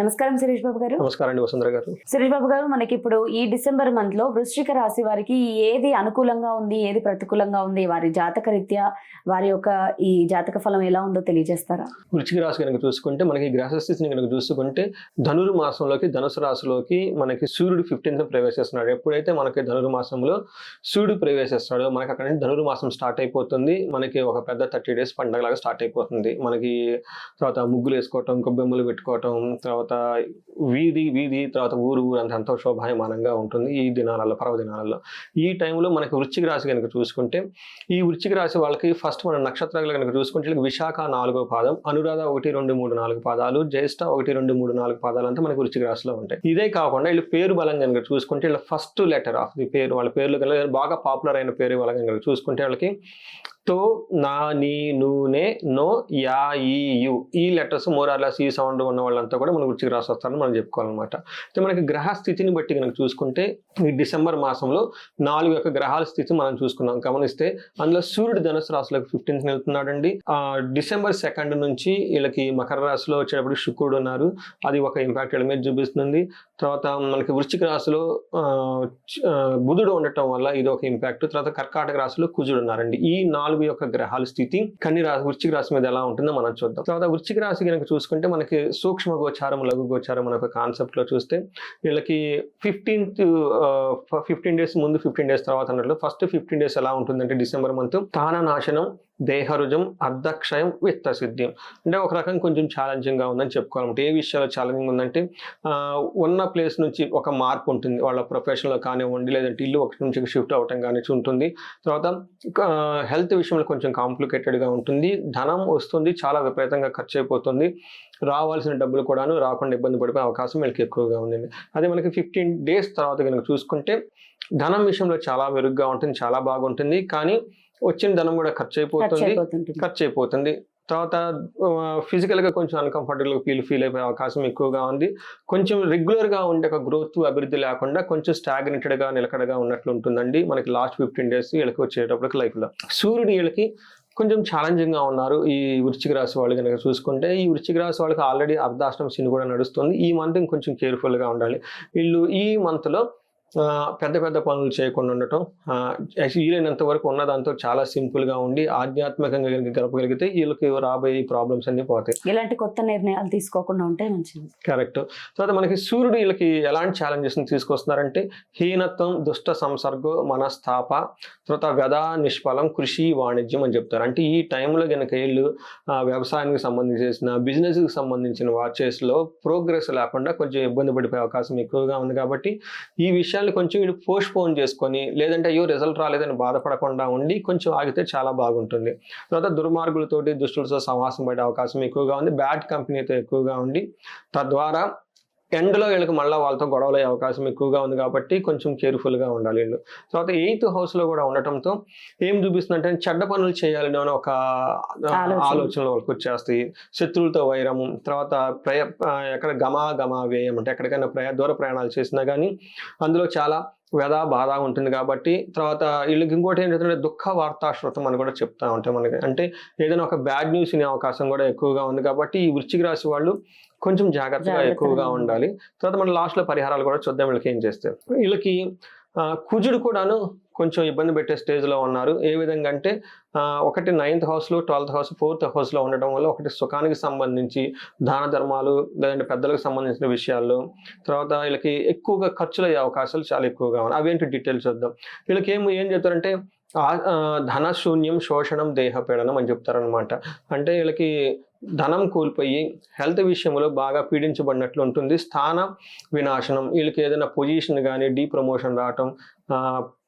నమస్కారం సురేష్ బాబు గారు. నమస్కారం అండి వసుంధర గారు. సురేష్ బాబు గారు మనకి ఇప్పుడు ఈ డిసెంబర్ మంత్లో వృశ్చిక రాశి వారికి ఏది అనుకూలంగా ఉంది ఏది ప్రతికూలంగా ఉంది వారి జాతక రీత్యా వారి యొక్క ఈ జాతక ఫలం ఎలా ఉందో తెలియజేస్తారా? వృచ్చిక రాశి కనుక చూసుకుంటే మనకి గ్రహ స్థితిని కనుక చూసుకుంటే ధనురు మాసంలోకి ధనుసు రాశిలోకి మనకి సూర్యుడు ఫిఫ్టీన్త్ ప్రవేశిస్తున్నాడు. ఎప్పుడైతే మనకి ధనురు మాసంలో సూర్యుడు ప్రవేశిస్తాడో మనకి అక్కడ నుంచి ధనురు మాసం స్టార్ట్ అయిపోతుంది. మనకి ఒక పెద్ద థర్టీ డేస్ పండగలాగా స్టార్ట్ అయిపోతుంది. మనకి తర్వాత ముగ్గులు వేసుకోవటం కొబ్బెమ్మలు పెట్టుకోవటం తర్వాత తర్వాత వీధి వీధి తర్వాత ఊరు ఊరు అంత ఎంతో శోభాయమానంగా ఉంటుంది ఈ దినాలలో పర్వదినాలలో ఈ టైంలో మనకి వృశ్చిక రాశి కనుక చూసుకుంటే ఈ వృశ్చిక రాశి వాళ్ళకి ఫస్ట్ మన నక్షత్రాలు కనుక చూసుకుంటే వీళ్ళకి విశాఖ నాలుగో పాదం అనురాధ ఒకటి రెండు మూడు నాలుగు పాదాలు జ్యేష్ఠ ఒకటి రెండు మూడు నాలుగు పాదాలు అంతా మనకి వృశ్చిక రాశిలో ఉంటాయి. ఇదే కాకుండా వీళ్ళు పేరు బలం కనుక చూసుకుంటే వీళ్ళ ఫస్ట్ లెటర్ ఆఫ్ ది పేరు వాళ్ళ పేర్లు కనుక బాగా పాపులర్ అయిన పేరు వాళ్ళ కనుక చూసుకుంటే వాళ్ళకి తో నా నీ నూనె నో యా ఈ యు. ఈ లెటర్స్ మోరార్లాస్ ఈ సౌండ్ ఉన్న వాళ్ళంతా కూడా మనకు గుర్తికి రాసి వస్తారని మనం చెప్పుకోవాలన్నమాట. అయితే మనకి గ్రహ స్థితిని బట్టి కనుక చూసుకుంటే ఈ డిసెంబర్ మాసంలో నాలుగు యొక్క గ్రహాల స్థితి మనం చూసుకున్నాం. గమనిస్తే అందులో సూర్యుడు ధనుసు రాశిలోకి ఫిఫ్టీన్త్ వెళ్తున్నాడండి ఆ డిసెంబర్ సెకండ్ నుంచి వీళ్ళకి మకర రాశిలో వచ్చేటప్పుడు శుక్రుడు ఉన్నారు. అది ఒక ఇంపాక్ట్ వీళ్ళ మీద చూపిస్తుంది. తర్వాత మనకి వృశ్చిక రాశిలో బుధుడు ఉండటం వల్ల ఇది ఒక ఇంపాక్ట్. తర్వాత కర్కాటక రాశిలో కుజుడు ఉన్నారండి. ఈ నాలుగు యొక్క గ్రహాల స్థితి కన్ని రాశి వృశ్చిక రాశి మీద ఎలా ఉంటుందో మనం చూద్దాం. తర్వాత వృశ్చిక రాశి కనుక చూసుకుంటే మనకి సూక్ష్మ గోచారం లఘు గోచారం అనే ఒక కాన్సెప్ట్లో చూస్తే వీళ్ళకి ఫిఫ్టీన్త్ ఫిఫ్టీన్ డేస్ ముందు ఫిఫ్టీన్ డేస్ తర్వాత అన్నట్లు ఫస్ట్ ఫిఫ్టీన్ డేస్ ఎలా ఉంటుందంటే డిసెంబర్ మంత్ తానా నాశనం దేహరుజం అర్ధక్షయం విత్తసిద్ధ్యం అంటే ఒక రకం కొంచెం ఛాలెంజింగ్గా ఉందని చెప్పుకోవాలంటే ఏ విషయాల్లో ఛాలెంజింగ్ ఉందంటే ఉన్న ప్లేస్ నుంచి ఒక మార్పు ఉంటుంది. వాళ్ళ ప్రొఫెషన్లో కానివ్వండి లేదంటే ఇల్లు ఒకటి నుంచి షిఫ్ట్ అవ్వటం కానీ ఉంటుంది. తర్వాత హెల్త్ విషయంలో కొంచెం కాంప్లికేటెడ్గా ఉంటుంది. ధనం వస్తుంది చాలా విపరీతంగా ఖర్చు అయిపోతుంది రావాల్సిన డబ్బులు కూడాను రాకుండా ఇబ్బంది పడిపోయే అవకాశం వీళ్ళకి ఎక్కువగా ఉందండి. అదే మనకి ఫిఫ్టీన్ డేస్ తర్వాత కనుక చూసుకుంటే ధనం విషయంలో చాలా మెరుగ్గా ఉంటుంది చాలా బాగుంటుంది. కానీ వచ్చిన ధనం కూడా ఖర్చు అయిపోతుంది ఖర్చు అయిపోతుంది తర్వాత ఫిజికల్గా కొంచెం అన్కంఫర్టబుల్ ఫీల్ ఫీల్ అయిపోయే అవకాశం ఎక్కువగా ఉంది. కొంచెం రెగ్యులర్గా ఉండే ఒక గ్రోత్ అభివృద్ధి లేకుండా కొంచెం స్టాగ్నెటెడ్గా నిలకడగా ఉన్నట్లు ఉంటుందండి మనకి లాస్ట్ ఫిఫ్టీన్ డేస్ వీళ్ళకి వచ్చేటప్పటికి లైఫ్లో. సూర్యుడు వీళ్ళకి కొంచెం ఛాలెంజింగ్గా ఉన్నారు ఈ వృశ్చిక రాశి వాళ్ళు కనుక చూసుకుంటే. ఈ వృశ్చిక రాశి వాళ్ళకి ఆల్రెడీ అర్ధాష్టం శని కూడా నడుస్తుంది. ఈ మంత్ ఇంకొంచెం కేర్ఫుల్గా ఉండాలి. వీళ్ళు ఈ మంత్లో పెద్ద పెద్ద పనులు చేయకుండా ఉండటం వీలైనంత వరకు ఉన్న దాంతో చాలా సింపుల్గా ఉండి ఆధ్యాత్మికంగా గడపగలిగితే వీళ్ళకి రాబోయే ప్రాబ్లమ్స్ అన్ని పోతాయి. ఇలాంటి కొత్త నిర్ణయాలు తీసుకోకుండా ఉంటే మంచిది. కరెక్ట్ తర్వాత మనకి సూర్యుడు వీళ్ళకి ఎలాంటి ఛాలెంజెస్ తీసుకొస్తున్నారంటే హీనత్వం దుష్ట సంసర్గ మనస్తాప తర్వాత వ్యధా నిష్ఫలం కృషి వాణిజ్యం అని చెప్తారు. అంటే ఈ టైంలో కనుక వీళ్ళు వ్యవసాయానికి సంబంధించిన బిజినెస్కి సంబంధించిన వాచెస్లో ప్రోగ్రెస్ లేకుండా కొంచెం ఇబ్బంది పడిపోయే అవకాశం ఎక్కువగా ఉంది కాబట్టి ఈ విషయాన్ని కొంచెం వీళ్ళు పోస్ట్ పోన్ చేసుకొని లేదంటే అయ్యో రిజల్ట్ రాలేదని బాధపడకుండా ఉండి కొంచెం ఆగితే చాలా బాగుంటుంది. తర్వాత దుర్మార్గులతోటి దుష్టులతో సమాసం పడే అవకాశం ఎక్కువగా ఉంది. బ్యాడ్ కంపెనీతో ఎక్కువగా ఉండి తద్వారా ఎండ్లో వీళ్ళకి మళ్ళీ వాళ్ళతో గొడవలు అయ్యే అవకాశం ఎక్కువగా ఉంది కాబట్టి కొంచెం కేర్ఫుల్గా ఉండాలి వీళ్ళు తర్వాత ఎయిత్ హౌస్లో కూడా ఉండటంతో ఏం చూపిస్తుందంటే చెడ్డ పనులు చేయాలని అని ఒక ఆలోచన. ఆలోచనలు వాళ్ళకి వచ్చేస్తాయి శత్రువులతో వైరము తర్వాత ప్రయ ఎక్కడ గమా గమా వ్యయం అంటే ఎక్కడికైనా ప్రయా దూర ప్రయాణాలు చేసినా కానీ అందులో చాలా వ్యధ బాధ ఉంటుంది కాబట్టి తర్వాత వీళ్ళకి ఇంకోటి ఏంటంటే దుఃఖ వార్తాశ్రుతం అని కూడా చెప్తా ఉంటాయి మనకి. అంటే ఏదైనా ఒక బ్యాడ్ న్యూస్ వినే అవకాశం కూడా ఎక్కువగా ఉంది కాబట్టి ఈ వృశ్చిక రాశి వాళ్ళు కొంచెం జాగ్రత్తగా ఎక్కువగా ఉండాలి. తర్వాత మన లాస్ట్లో పరిహారాలు కూడా చూద్దాం వీళ్ళకి ఏం చేస్తారు వీళ్ళకి కుజుడు కూడాను కొంచెం ఇబ్బంది పెట్టే స్టేజ్లో ఉన్నారు. ఏ విధంగా అంటే ఒకటి నైన్త్ హౌస్లో ట్వెల్త్ హౌస్ ఫోర్త్ హౌస్లో ఉండడం వల్ల ఒకటి సుఖానికి సంబంధించి దాన ధర్మాలు లేదంటే పెద్దలకు సంబంధించిన విషయాల్లో తర్వాత వీళ్ళకి ఎక్కువగా ఖర్చులు అయ్యే అవకాశాలు చాలా ఎక్కువగా ఉన్నాయి. అవేంటి డీటెయిల్స్ చూద్దాం. వీళ్ళకి ఏం ఏం చెప్తారంటే ధన శూన్యం శోషణం దేహపీడనం అని చెప్తారనమాట అంటే వీళ్ళకి ధనం కోల్పోయి హెల్త్ విషయంలో బాగా పీడించబడినట్లు ఉంటుంది. స్థాన వినాశనం వీళ్ళకి ఏదైనా పొజిషన్ కానీ డీ ప్రమోషన్ రావటం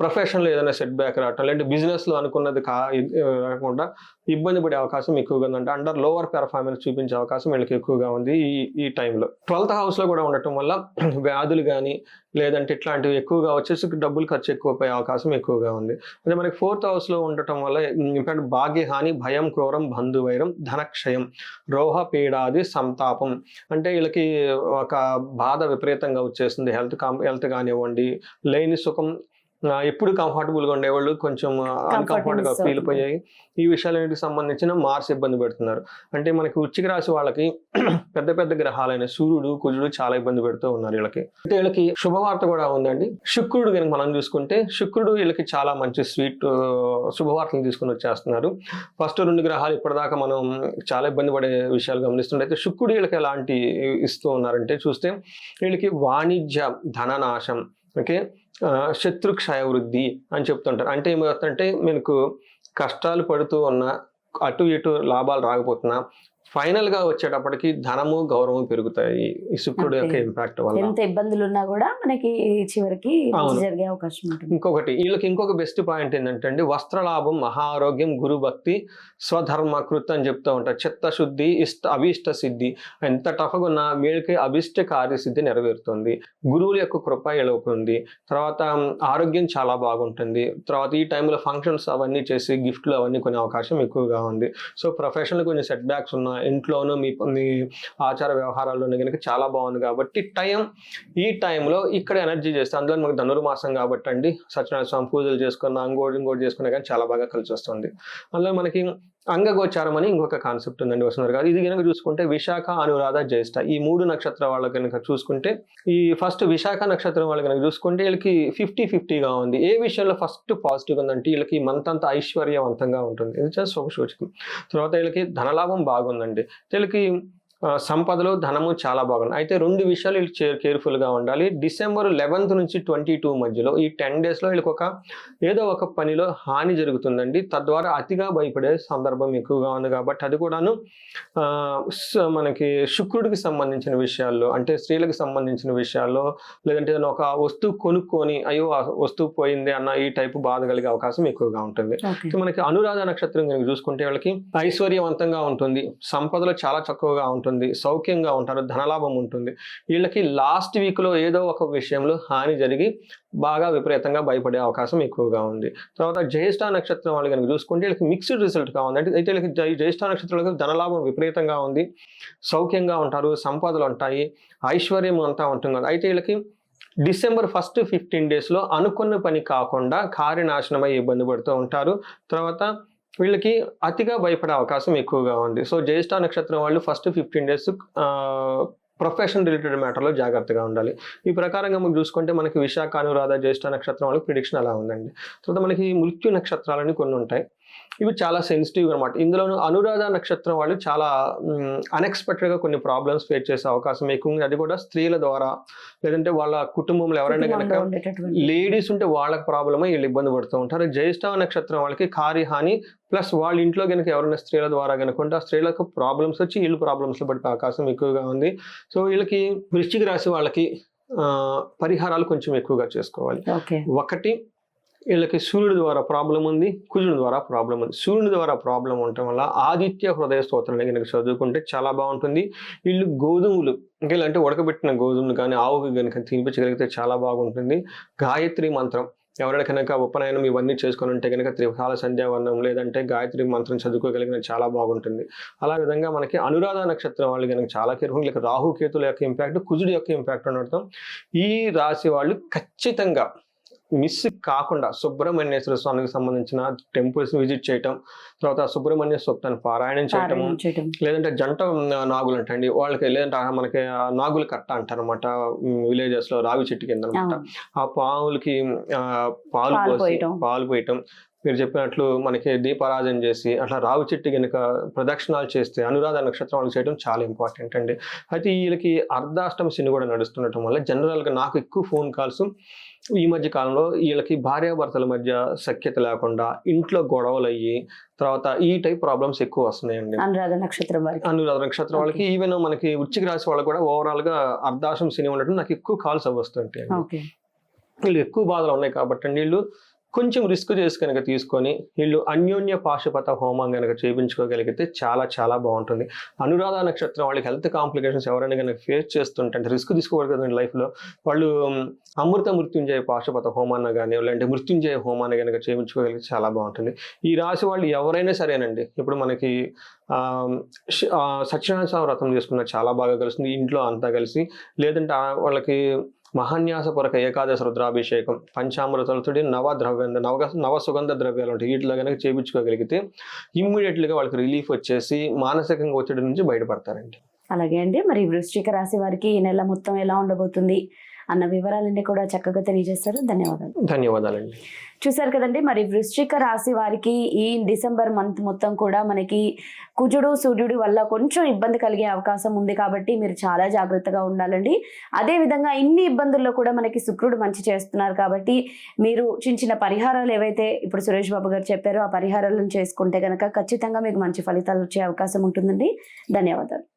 ప్రొఫెషన్లో ఏదైనా సెట్ బ్యాక్ రావటం లేదంటే బిజినెస్లో అనుకున్నది కా రాకుండా ఇబ్బంది పడే అవకాశం ఎక్కువగా ఉందంటే అండర్ లోవర్ పెర్ఫార్మెన్స్ చూపించే అవకాశం వీళ్ళకి ఎక్కువగా ఉంది ఈ ఈ టైంలో ట్వెల్త్ హౌస్లో కూడా ఉండటం వల్ల వ్యాధులు కానీ లేదంటే ఇట్లాంటివి ఎక్కువగా వచ్చేసి డబ్బులు ఖర్చు ఎక్కువ పోయే అవకాశం ఎక్కువగా ఉంది. అంటే మనకి ఫోర్త్ హౌస్లో ఉండటం వల్ల ఇంపాక్ట్ భాగ్యహాని భయం క్రూరం బంధువైరం ధనక్షయం రోహ పీడాది సంతాపం. అంటే వీళ్ళకి ఒక బాధ విపరీతంగా వచ్చేస్తుంది హెల్త్ కాం హెల్త్ కానివ్వండి లేని సుఖం ఎప్పుడు కంఫర్టబుల్గా ఉండేవాళ్ళు కొంచెం అన్కంఫర్టబుల్గా miss ఫీల్. అయిపోయాయి ఈ విషయాలన్నిటికి సంబంధించిన మార్స్ ఇబ్బంది పెడుతున్నారు. అంటే మనకి వృశ్చిక రాశి వాళ్ళకి పెద్ద పెద్ద గ్రహాలైన సూర్యుడు కుజుడు చాలా ఇబ్బంది పెడుతూ ఉన్నారు వీళ్ళకి. అయితే వీళ్ళకి శుభవార్త కూడా ఉందండి. శుక్రుడు కనుక మనం చూసుకుంటే శుక్రుడు వీళ్ళకి చాలా మంచి స్వీట్ శుభవార్తలు తీసుకుని వచ్చేస్తున్నారు. ఫస్ట్ రెండు గ్రహాలు ఇప్పటిదాకా మనం చాలా ఇబ్బంది పడే విషయాలు గమనిస్తుంటే అయితే శుక్రుడు వీళ్ళకి ఎలాంటి ఇస్తూ ఉన్నారంటే చూస్తే వీళ్ళకి వాణిజ్య ధననాశం ఓకే? శత్రుక్షయ శత్రు వృద్ధి అని చెప్తుంటారు. అంటే ఏమవుతుందంటే మీకు కష్టాలు పడుతూ ఉన్న అటు ఇటు లాభాలు రాకపోతున్నా ఫైనల్గా వచ్చేటప్పటికి ధనము గౌరవం పెరుగుతాయి. ఈ శుక్రుడు యొక్క. ఇంపాక్ట్ వల్ల. ఎంత ఇబ్బందులు ఉన్నా కూడా మనకి చివరికి. జరిగే అవకాశం ఉంటుంది. ఇంకొకటి వీళ్ళకి ఇంకొక బెస్ట్ పాయింట్ ఏంటంటే అండి వస్త్రలాభం మహా ఆరోగ్యం గురు భక్తి స్వధర్మకృత్ అని చెప్తూ ఉంటారు. చిత్తశుద్ధి ఇష్ట అభీష్ట సిద్ధి. ఎంత టఫ్గా ఉన్నా వీళ్ళకి అభిష్ట కార్యసిద్ధి నెరవేరుతుంది. గురువుల యొక్క కృప ఎలుపుతుంది తర్వాత ఆరోగ్యం చాలా బాగుంటుంది. తర్వాత ఈ టైంలో ఫంక్షన్స్ అవన్నీ చేసి గిఫ్ట్లు అవన్నీ కొనే అవకాశం ఎక్కువగా ఉంది. సో ప్రొఫెషనల్ కొంచెం సెట్ బ్యాక్స్ ఉన్న ఇంట్లోనూ మీ మీ ఆచార వ్యవహారాల్లోనూ కనుక చాలా బాగుంది కాబట్టి టైం ఈ టైంలో ఇక్కడ ఎనర్జీ చేస్తే అందులో మనకు ధనుర్మాసం కాబట్టి అండి సత్యనారాయణ స్వామి పూజలు చేసుకున్న ఇంకోటి ఇంకోటి చేసుకున్నా కానీ చాలా బాగా కలిసి వస్తుంది. అందులో మనకి అంగగోచారం అని ఇంకొక కాన్సెప్ట్ ఉందండి వస్తున్నారు గారు. ఇది కనుక చూసుకుంటే విశాఖ అనురాధ జ్యేష్ఠ ఈ మూడు నక్షత్ర వాళ్ళ కనుక చూసుకుంటే ఈ ఫస్ట్ విశాఖ నక్షత్రం వాళ్ళు కనుక చూసుకుంటే వీళ్ళకి ఫిఫ్టీ ఫిఫ్టీగా ఉంది. ఏ విషయంలో ఫస్ట్ పాజిటివ్ ఉందంటే వీళ్ళకి మంత్ అంతా ఐశ్వర్యవంతంగా ఉంటుంది. ఇది జస్ట్ ఒక సూచకం. తర్వాత వీళ్ళకి ధనలాభం బాగుందండి. వీళ్ళకి సంపదలు ధనము చాలా బాగుంది అయితే రెండు విషయాలు వీళ్ళు చే- careful గా ఉండాలి. డిసెంబర్ లెవెన్త్ నుంచి ట్వంటీ టూ మధ్యలో ఈ టెన్ డేస్లో వీళ్ళకి ఒక ఏదో ఒక పనిలో హాని జరుగుతుందండి. తద్వారా అతిగా భయపడే సందర్భం ఎక్కువగా ఉంది కాబట్టి అది కూడాను మనకి శుక్రుడికి సంబంధించిన విషయాల్లో అంటే స్త్రీలకు సంబంధించిన విషయాల్లో లేదంటే ఏదైనా ఒక వస్తువు కొనుక్కొని అయ్యో ఆ వస్తువు పోయింది అన్న ఈ టైపు బాధ కలిగే అవకాశం ఎక్కువగా ఉంటుంది. మనకి అనురాధ నక్షత్రం కనుక చూసుకుంటే వాళ్ళకి ఐశ్వర్యవంతంగా ఉంటుంది. సంపదలు చాలా చక్కగా ఉంటుంది. సౌఖ్యంగా ఉంటారు ధనలాభం ఉంటుంది. వీళ్ళకి లాస్ట్ వీక్లో ఏదో ఒక విషయంలో హాని జరిగి బాగా విపరీతంగా భయపడే అవకాశం ఎక్కువగా ఉంది. తర్వాత జ్యేష్ఠ నక్షత్రం వాళ్ళు కనుక చూసుకుంటే వీళ్ళకి మిక్స్డ్ రిజల్ట్గా ఉంది. అంటే అయితే వీళ్ళకి జ్యేష్ఠ నక్షత్రాలకు ధనలాభం విపరీతంగా ఉంది సౌఖ్యంగా ఉంటారు సంపదలు ఉంటాయి ఐశ్వర్యం అంతా ఉంటుంది. అయితే వీళ్ళకి డిసెంబర్ ఫస్ట్ ఫిఫ్టీన్ డేస్లో అనుకున్న పని కాకుండా కార్యనాశనమై ఇబ్బంది పడుతూ ఉంటారు. తర్వాత వీళ్ళకి అతిగా భయపడే అవకాశం ఎక్కువగా ఉంది. సో జ్యేష్ఠ నక్షత్రం వాళ్ళు first fifteen days profession related మ్యాటర్లో జాగ్రత్తగా ఉండాలి. ఈ ప్రకారంగా మనం చూసుకుంటే మనకి విశాఖ అనురాధ జ్యేష్ఠ నక్షత్రం వాళ్ళకి ప్రిడిక్షన్ అలా ఉందండి. తర్వాత మనకి మృత్యు నక్షత్రాలని కొన్ని ఉంటాయి. ఇవి చాలా సెన్సిటివ్ అనమాట ఇందులోనూ అనురాధ నక్షత్రం వాళ్ళు చాలా unexpected గా కొన్ని ప్రాబ్లమ్స్ ఫేస్ చేసే అవకాశం ఎక్కువ ఉంది అది కూడా స్త్రీల ద్వారా. లేదంటే వాళ్ళ కుటుంబంలో ఎవరైనా కనుక లేడీస్ ఉంటే వాళ్ళకి ప్రాబ్లమే వీళ్ళు ఇబ్బంది పడుతూ ఉంటారు. జ్యేష్ఠ నక్షత్రం వాళ్ళకి కార్యహాని ప్లస్ వాళ్ళ ఇంట్లో కనుక ఎవరైనా స్త్రీల ద్వారా కనుక ఉంటే ఆ స్త్రీలకు ప్రాబ్లమ్స్ వచ్చి వీళ్ళు ప్రాబ్లమ్స్ పడే అవకాశం ఎక్కువగా ఉంది. సో వీళ్ళకి వృశ్చిక రాశి వాళ్ళకి పరిహారాలు కొంచెం ఎక్కువగా చేసుకోవాలి. ఒకటి వీళ్ళకి సూర్యుడి ద్వారా ప్రాబ్లం ఉంది కుజుడి ద్వారా ప్రాబ్లం ఉంది. సూర్యుడి ద్వారా ప్రాబ్లం ఉండటం వల్ల ఆదిత్య హృదయ స్తోత్రాన్ని కనుక చదువుకుంటే చాలా బాగుంటుంది. వీళ్ళు గోధుమలు ఇంకా అంటే ఉడకబెట్టిన గోధుమలు కానీ ఆవుకి కనుక తినిపించగలిగితే చాలా బాగుంటుంది. గాయత్రి మంత్రం ఎవరైనా కనుక ఉపనయనం ఇవన్నీ చేసుకుని ఉంటే కనుక త్రికాల సంధ్యావందనం లేదంటే గాయత్రి మంత్రం చదువుకోగలిగిన చాలా బాగుంటుంది. అలా విధంగా మనకి అనురాధ నక్షత్రం వాళ్ళు కనుక చాలా కేర్ఫుల్ ఇక రాహు కేతుల యొక్క ఇంపాక్ట్ కుజుడి యొక్క ఇంపాక్ట్ ఉండటం. ఈ రాశి వాళ్ళు ఖచ్చితంగా మిస్ కాకుండా సుబ్రహ్మణ్యేశ్వర స్వామికి సంబంధించిన టెంపుల్స్ విజిట్ చేయటం తర్వాత సుబ్రహ్మణ్య సూక్తాన్ని పారాయణం చేయటం లేదంటే జంట నాగులు అంటండి వాళ్ళకి లేదంటే మనకి నాగులు కట్ట అంటారు అనమాట విలేజెస్లో రావి చెట్టు కింద అనమాట. ఆ పావులకి ఆ, పాలు పోసి. పాలు పోయటం మీరు చెప్పినట్లు మనకి దీపారాధన చేసి అట్లా రావి చెట్టు కనుక ప్రదక్షిణాలు చేస్తే అనురాధ నక్షత్రం వాళ్ళకి చేయడం చాలా ఇంపార్టెంట్ అండి. అయితే వీళ్ళకి అర్ధాష్టమ శని కూడా నడుస్తుండటం వల్ల జనరల్గా నాకు ఎక్కువ ఫోన్ కాల్స్ ఈ మధ్య కాలంలో వీళ్ళకి భార్యాభర్తల మధ్య సఖ్యత లేకుండా ఇంట్లో గొడవలు అయ్యి తర్వాత ఈ టైప్ ప్రాబ్లమ్స్ ఎక్కువ వస్తున్నాయండి. అనురాధ నక్షత్రం వారికి. అనురాధ నక్షత్రం వాళ్ళకి ఈవెన్ మనకి వృచ్చిక రాశి వాళ్ళకి కూడా ఓవరాల్గా అర్ధాశం శని ఉండటం నాకు ఎక్కువ కాల్స్ వస్తుంటాయి వీళ్ళు ఎక్కువ బాధలు ఉన్నాయి కాబట్టి వీళ్ళు కొంచెం రిస్క్ చేసి కనుక తీసుకొని వీళ్ళు అన్యోన్య పాశుపత హోమం కనుక చేయించుకోగలిగితే చాలా చాలా బాగుంటుంది. అనురాధ నక్షత్రం వాళ్ళకి హెల్త్ కాంప్లికేషన్స్ ఎవరైనా కనుక ఫేస్ చేస్తుంటే అంటే రిస్క్ తీసుకోకూడదు కదండి లైఫ్లో వాళ్ళు అమృత మృత్యుంజయ పాశుపత హోమాన్న కానీ లేదంటే మృత్యుంజయ హోమాన్ని కనుక చేయించుకోగలిగితే చాలా బాగుంటుంది. ఈ రాశి వాళ్ళు ఎవరైనా సరేనండి. ఇప్పుడు మనకి సత్యనారాయణ స్వామి వ్రతం చేసుకున్న చాలా బాగా కలుస్తుంది ఇంట్లో అంతా కలిసి లేదంటే వాళ్ళకి మహాన్యాసపూరక ఏకాదశ రుద్రాభిషేకం పంచామృతలతోటి నవ ద్రవ్య నవ నవ సుగంధ ద్రవ్యాలు ఉంటాయి. వీటిలో కనుక చేపించుకోగలిగితే ఇమ్మీడియట్లీగా వాళ్ళకి రిలీఫ్ వచ్చేసి మానసికంగా ఒత్తిడి నుంచి బయటపడతారండి. అలాగే అండి. మరి వృశ్చిక రాశి వారికి ఈ నెల మొత్తం ఎలా ఉండబోతుంది? అన్న వివరాలన్నీ కూడా చక్కగా తెలియజేస్తారు. ధన్యవాదాలు. ధన్యవాదాలండి. చూసారు కదండి మరి వృశ్చిక రాశి వారికి ఈ డిసెంబర్ మంత్ మొత్తం కూడా మనకి కుజుడు సూర్యుడు వల్ల కొంచెం ఇబ్బంది కలిగే అవకాశం ఉంది కాబట్టి మీరు చాలా జాగ్రత్తగా ఉండాలండి. అదే విధంగా ఇన్ని ఇబ్బందుల్లో కూడా మనకి శుక్రుడు మంచి చేస్తున్నారు కాబట్టి మీరు చిన్న చిన్న పరిహారాలు ఏవైతే ఇప్పుడు సురేష్ బాబు గారు చెప్పారో ఆ పరిహారాలను చేసుకుంటే కనుక ఖచ్చితంగా మీకు మంచి ఫలితాలు వచ్చే అవకాశం ఉంటుందండి. ధన్యవాదాలు.